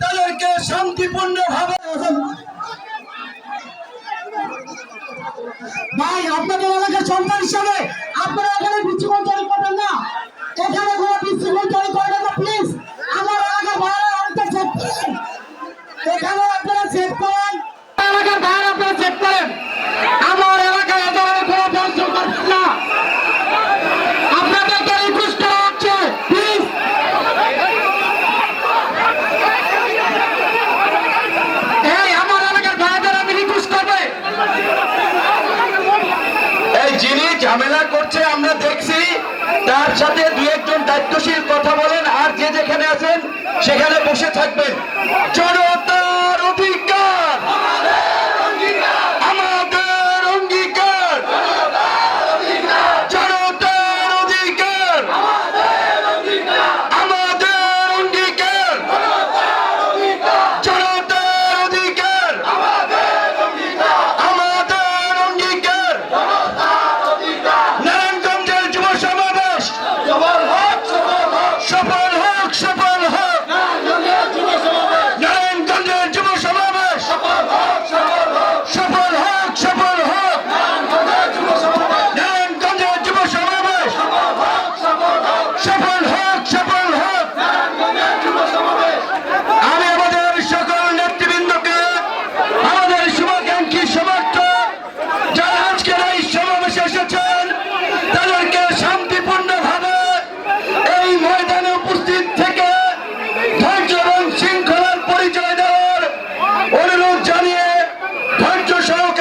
তাদেরকে শান্তিপূর্ণ ভাবে ভাই আপনাদের সন্তান হিসাবে আপনারা এখানে বিচ্ছিন্ন হচ্ছে, আমরা দেখছি, তার সাথে দু একজন দায়িত্বশীল কথা বলেন, আর যে যেখানে আছেন, সেখানে বসে থাকবেন। জনতার অধিক সহকারে